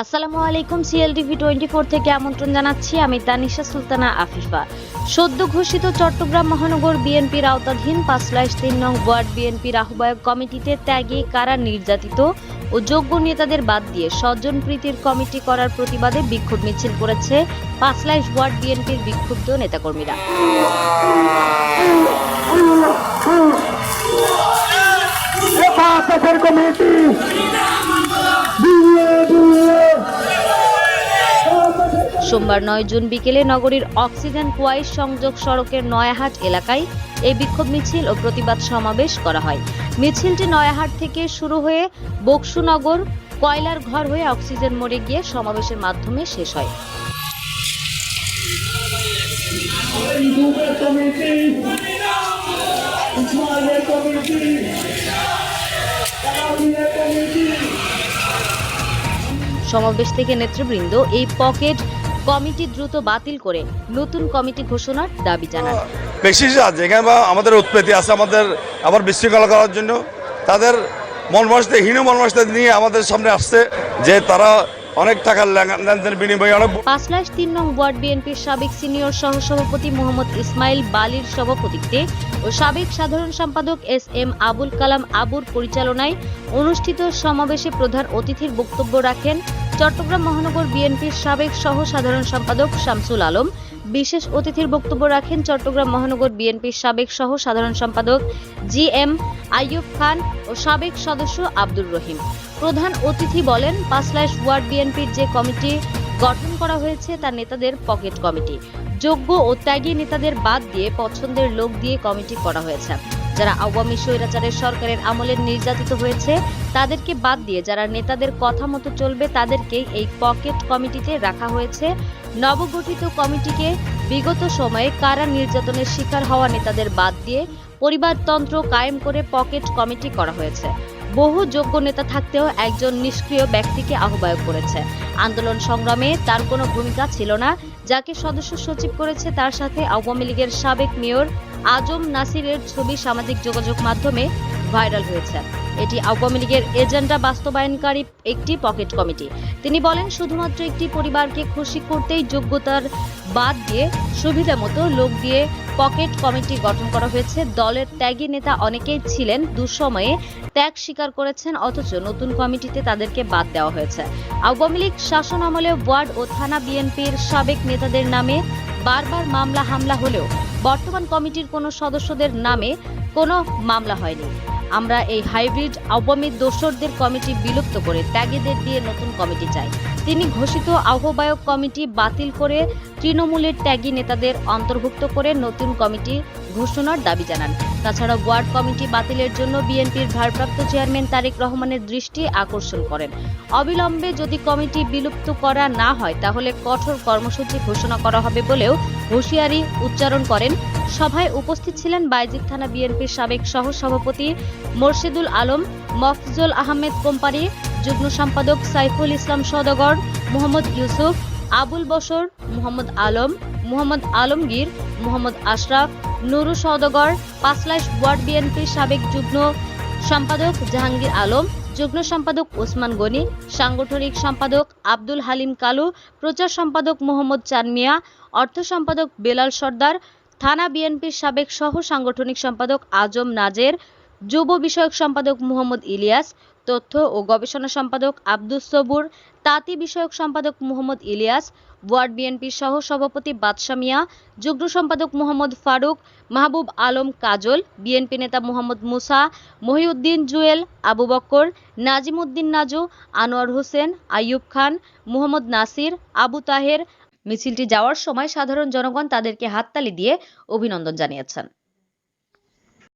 আসসালামু আলাইকুম CLTV twenty four থেকে আমন্ত্রণ জানাচ্ছি। আমি তানিশা সুলতানা আফিফা। সদ্য ঘোষিত চট্টগ্রাম মহানগর বিএনপির আওতাধীন পাঁচলাইশ তিন নং ওয়ার্ড বিএনপির আহ্বায়ক কমিটিতে ত্যাগে কারা নির্যাতিত ও যোগ্য নেতাদের বাদ দিয়ে স্বজন প্রীতির কমিটি করার প্রতিবাদে বিক্ষোভ মিছিল করেছে পাঁচলাইশ ওয়ার্ড বিএনপির বিক্ষুব্ধ নেতাকর্মীরা। কমিটি দিয়ে দিয়ে সোমবার নয় জুন বিকেলে নগরীর অক্সিজেন কুয়াইশ সংযোগ সড়কের নয়াহাট এলাকায় এই বিক্ষোভ মিছিল ও প্রতিবাদ সমাবেশ করা হয়। মিছিলটি নয়াহাট থেকে শুরু হয়ে বকসুনগর, কয়লার ঘর হয়ে অক্সিজেন মোড়ে গিয়ে সমাবেশের মাধ্যমে শেষ হয়। সমাবেশ থেকে নেতৃবৃন্দ এই পকেট কমিটি দ্রুত বাতিল করে নতুন কমিটি ঘোষণার দাবি জানান। বেশি যেখানে বা আমাদের উৎপত্তি আছে আমাদের আবার বিশৃঙ্খলা করার জন্য তাদের মনমাসতে হীন মনমাসতে নিয়ে আমাদের সামনে আসছে যে তারা অনেক টাকার লেন- লেনদেন বিনিময়ে অনেক পাঁচলাশ তিন নং ওয়ার্ড বিএনপির সাবেক সিনিয়র সহসভাপতি মোহাম্মদ ইসমাইল বালির সভাপতিত্বে ও সাবেক সাধারণ সম্পাদক এস এম আবুল কালাম আবুর পরিচালনায় অনুষ্ঠিত সমাবেশে প্রধান অতিথির বক্তব্য রাখেন চট্টগ্রাম মহানগর বিএনপির সাবেক সহ সাধারণ সম্পাদক শামসুল আলম, বিশেষ অতিথির বক্তব্য রাখেন চট্টগ্রাম মহানগর বিএনপির সাবেক সহ সাধারণ সম্পাদক জি এম আইয়ুব খান ও সাবেক সদস্য আব্দুর রহিম। প্রধান অতিথি বলেন, পাঁচলাইশ ওয়ার্ড বিএনপির যে কমিটি গঠন করা হয়েছে তার নেতাদের পকেট কমিটি। যোগ্য ও ত্যাগী নেতাদের বাদ দিয়ে পছন্দের লোক দিয়ে কমিটি করা হয়েছে। যারা আওয়ামী স্বৈরাচারের সরকারের আমলে নির্যাতিত হয়েছে, তাদেরকে বাদ দিয়ে যারা নেতাদের কথা মতো চলবে তাদেরকেই এই পকেট কমিটিতে রাখা হয়েছে। নবগঠিত কমিটিকে বিগত সময়ে কারা নির্যাতনের শিকার হওয়া নেতাদের বাদ দিয়ে পরিবারতন্ত্র কায়েম করে পকেট কমিটি করা হয়েছে। বহু যোগ্য নেতা থাকতেও একজন নিষ্ক্রিয় ব্যক্তিকে আহ্বায়ক করেছে। আন্দোলন সংগ্রামে তার কোনো ভূমিকা ছিল না। যাকে সদস্য সচিব করেছে তার সাথে আওয়ামী লীগের সাবেক মেয়র আজম নাসিরের ছবি সামাজিক যোগাযোগ মাধ্যমে ভাইরাল হয়েছে। এটি আওয়ামী লীগের এজেন্ডা বাস্তবায়নকারী একটি পকেট কমিটি। তিনি বলেন, শুধুমাত্র একটি পরিবারকে খুশি করতেই যোগ্যতার বাদ দিয়ে সুবিধা মতো লোক দিয়ে পকেট কমিটি গঠন করা হয়েছে। দলের ত্যাগী নেতা অনেকেই ছিলেন, দুঃসময়ে ত্যাগ স্বীকার করেছেন, অথচ নতুন কমিটিতে তাদেরকে বাদ দেওয়া হয়েছে। আওয়ামী লীগ শাসন আমলে ওয়ার্ড ও থানা বিএনপির সাবেক নেতাদের নামে বারবার মামলা হামলা হলেও বর্তমান কমিটির কোনো সদস্যদের নামে কোনো মামলা হয়নি। আমরা এই হাইব্রিড আওয়ামী দোসরদের কমিটি বিলুপ্ত করে ত্যাগীদের দিয়ে নতুন কমিটি চাই। তিনি ঘোষিত আহ্বায়ক কমিটি বাতিল করে তৃণমূলের ত্যাগী নেতাদের অন্তর্ভুক্ত করে নতুন কমিটি ঘোষণার দাবি জানান। তাছাড়া ওয়ার্ড কমিটি বাতিলের জন্য বিএনপির ভারপ্রাপ্ত চেয়ারম্যান তারেক রহমানের দৃষ্টি আকর্ষণ করেন। অবিলম্বে যদি কমিটি বিলুপ্ত করা না হয়, তাহলে কঠোর কর্মসূচি ঘোষণা করা হবে বলেও হুঁশিয়ারি উচ্চারণ করেন। সভায় উপস্থিত ছিলেন বাইজিদ থানা বিএনপির সাবেক সহ সভাপতি মোর্শেদুল আলম, মফজুল আহমেদ কোম্পানি, যুগ্ম সম্পাদক সাইফুল ইসলাম সদগর, মোহাম্মদ ইউসুফ, আবুল বশর, মোহাম্মদ আলম মোহাম্মদ আলমগীর, মোহাম্মদ আশরাফ, নুরু সওদাগর, পাঁচলাইশ ওয়ার্ড বিএনপির সাবেক যুগ্ম সম্পাদক জাহাঙ্গীর আলম, যুগ্ম সম্পাদক ওসমান গনি, সাংগঠনিক সম্পাদক আব্দুল হালিম কালু, প্রচার সম্পাদক মোহাম্মদ চানমিয়া, অর্থ সম্পাদক বেলাল সর্দার, থানা বিএনপির সাবেক সহ সাংগঠনিক সম্পাদক আজম নাজের, যুব বিষয়ক সম্পাদক মোহাম্মদ ইলিয়াস তথ্য ও গবেষণা সম্পাদক আব্দুস সবুর, তাঁতি বিষয়ক সম্পাদক মোহাম্মদ ইলিয়াস, ওয়ার্ড বিএনপির সহ সভাপতি বাদশা মিয়া, যুগ্ম সম্পাদক মোহাম্মদ ফারুক, মাহবুব আলম কাজল, বিএনপি নেতা মোহাম্মদ মুসা, মহিউদ্দিন জুয়েল, আবু বক্কর, নাজিমুদ্দিন নাজু, আনোয়ার হোসেন, আইয়ুব খান, মোহাম্মদ নাসির, আবু তাহের। মিছিলটি যাওয়ার সময় সাধারণ জনগণ তাদেরকে হাততালি দিয়ে অভিনন্দন জানিয়েছেন।